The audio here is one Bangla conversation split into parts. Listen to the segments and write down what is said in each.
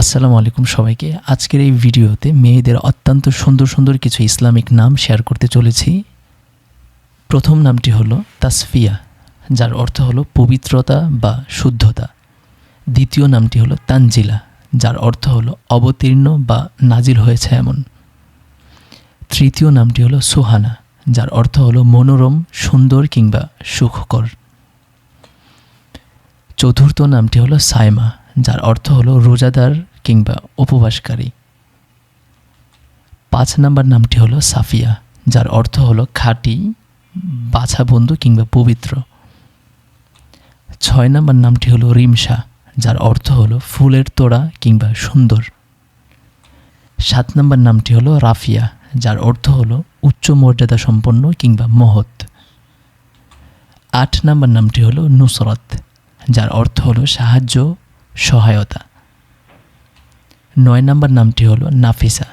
আসসালামু আলাইকুম সবাইকে। আজকের এই ভিডিওতে মেয়েদের অত্যন্ত সুন্দর সুন্দর কিছু ইসলামিক নাম শেয়ার করতে চলেছি। প্রথম নামটি হলো তাসফিয়া, যার অর্থ হলো পবিত্রতা বা শুদ্ধতা। দ্বিতীয় নামটি হলো তানজিলা, যার অর্থ হলো অবতীর্ণ বা নাজিল হয়েছে এমন। তৃতীয় নামটি হলো সুহানা, যার অর্থ হলো মনোরম, সুন্দর কিংবা সুখকর। চতুর্থ নামটি হলো সাইমা যার অর্থ হলো রোজাদার কিংবা উপবাসকারী। পাঁচ নাম্বার নামটি হলো সাফিয়া, যার অর্থ হলো খাঁটি, বাছা বন্ধু কিংবা পবিত্র। ছয় নাম্বার নামটি হলো রিমসা যার অর্থ হলো ফুলের তোড়া কিংবা সুন্দর। সাত নাম্বার নামটি হলো রাফিয়া, যার অর্থ হলো উচ্চ মর্যাদা সম্পন্ন কিংবা মহৎ। আট নাম্বার নামটি হলো নুসরত, যার অর্থ হলো সাহায্য সহায়তা। নয় নাম্বার নামটি হলো নাফিসা,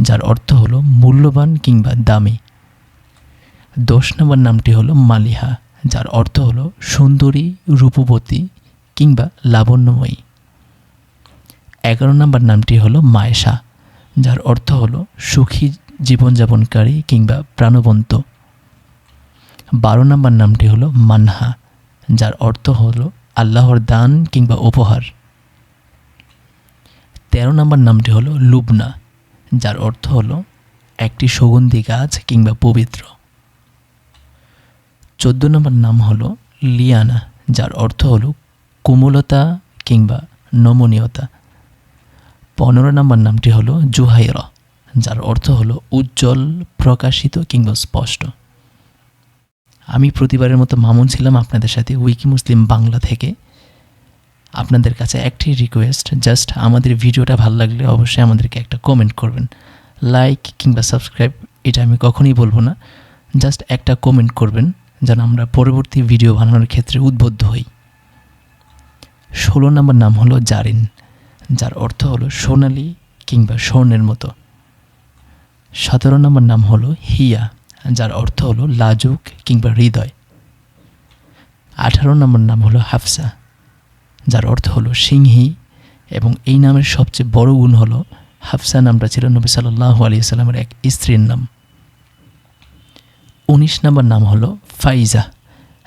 যার অর্থ হলো মূল্যবান কিংবা দামি। দশ নম্বর নামটি হলো মালিহা, যার অর্থ হলো সুন্দরী, রূপবতী কিংবা লাবণ্যময়ী। এগারো নম্বর নামটি হলো মায়েশা, যার অর্থ হলো সুখী জীবনযাপনকারী কিংবা প্রাণবন্ত। বারো নম্বর নামটি হলো মানহা, যার অর্থ হলো আল্লাহর দান কিংবা উপহার। তেরো নম্বর নামটি হলো লুবনা, যার অর্থ হলো একটি সুগন্ধি গাছ কিংবা পবিত্র। চোদ্দ নম্বর নাম হলো লিয়ানা, যার অর্থ হলো কোমলতা কিংবা নমনীয়তা। পনেরো নম্বর নামটি হলো জুহাইরা, যার অর্থ হলো উজ্জ্বল, প্রকাশিত কিংবা স্পষ্ট। আমি প্রতিবারের মতো মামুন ছিলাম আপনাদের সাথে উইকি মুসলিম বাংলা থেকে। আপনাদের কাছে একটি রিকোয়েস্ট জাস্ট আমাদের ভিডিওটা ভালো লাগলে অবশ্যই আমাদেরকে একটা কমেন্ট করবেন। লাইক কিংবা সাবস্ক্রাইব এটা আমি কখনোই বলব না। জাস্ট একটা কমেন্ট করবেন, যেন আমরা পরবর্তী ভিডিও বানানোর ক্ষেত্রে উদ্বুদ্ধ হই। ষোলো নম্বর নাম হলো জারিন, যার অর্থ হলো সোনালি কিংবা স্বর্ণের মতো। সতেরো নম্বর নাম হলো হিয়া। যার অর্থ হলো লাজুক কিংবা হৃদয়। আঠারো নম্বর নাম হলো হাফসা, যার অর্থ হলো সিংহী এবং এই নামের সবচেয়ে বড় গুণ হলো হাফসা নামটা ছিল নবী সাল্লাহ আলিয়াল্লামের এক স্ত্রীর নাম। উনিশ নম্বর নাম হলো ফাইজা,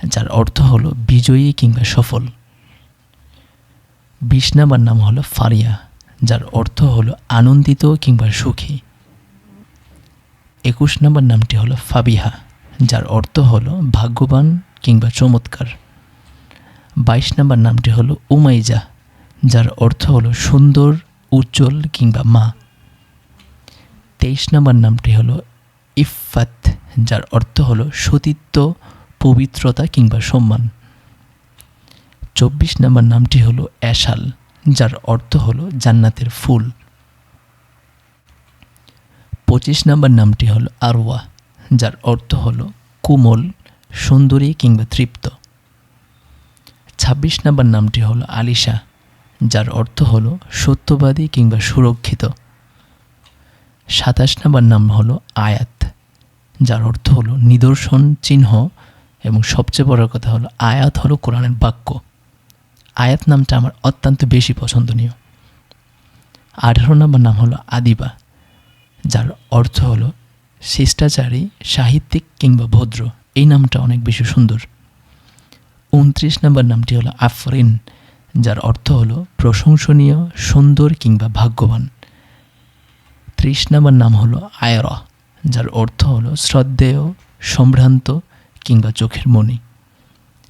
যার অর্থ হলো বিজয়ী কিংবা সফল। বিশ নম্বর নাম হলো ফারিয়া, যার অর্থ হলো আনন্দিত কিংবা সুখী। একুশ নম্বর নামটি হলো ফাবিহা, যার অর্থ হলো ভাগ্যবান কিংবা চমৎকার। বাইশ নম্বর নামটি হলো উমাইজা, যার অর্থ হলো সুন্দর, উজ্জ্বল কিংবা মা। তেইশ নম্বর নামটি হলো ইফাত যার অর্থ হলো সতীত্ব, পবিত্রতা কিংবা সম্মান। চব্বিশ নম্বর নামটি হলো অ্যাশাল যার অর্থ হলো জান্নাতের ফুল। পঁচিশ নম্বর নামটি হলো আরওয়া, যার অর্থ হলো কোমল, সুন্দরী কিংবা তৃপ্ত। ছাব্বিশ নম্বর নামটি হলো আলিশা, যার অর্থ হলো সত্যবাদী কিংবা সুরক্ষিত। সাতাশ নম্বর নাম হলো আয়াত, যার অর্থ হলো নিদর্শন চিহ্ন এবং সবচেয়ে বড় কথা হলো আয়াত হলো কোরআনের বাক্য। আয়াত নামটা আমার অত্যন্ত বেশি পছন্দনীয়। আঠারো নম্বর নাম হলো আদিবা যার অর্থ হলো শিষ্টাচারী, সাহিত্যিক কিংবা ভদ্র। এই নামটা অনেক বেশি সুন্দর। উনত্রিশ নম্বর নামটি হলো আফরিন, যার অর্থ হলো প্রশংসনীয়, সুন্দর কিংবা ভাগ্যবান। ত্রিশ নম্বর নাম হলো আয়রা, যার অর্থ হলো শ্রদ্ধেয়, সম্ভ্রান্ত কিংবা চোখের মণি।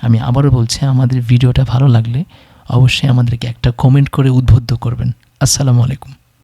আমি আবারও বলছি, আমাদের ভিডিওটা ভালো লাগলে অবশ্যই আমাদেরকে একটা কমেন্ট করে উদ্বুদ্ধ করবেন। আসসালামু আলাইকুম।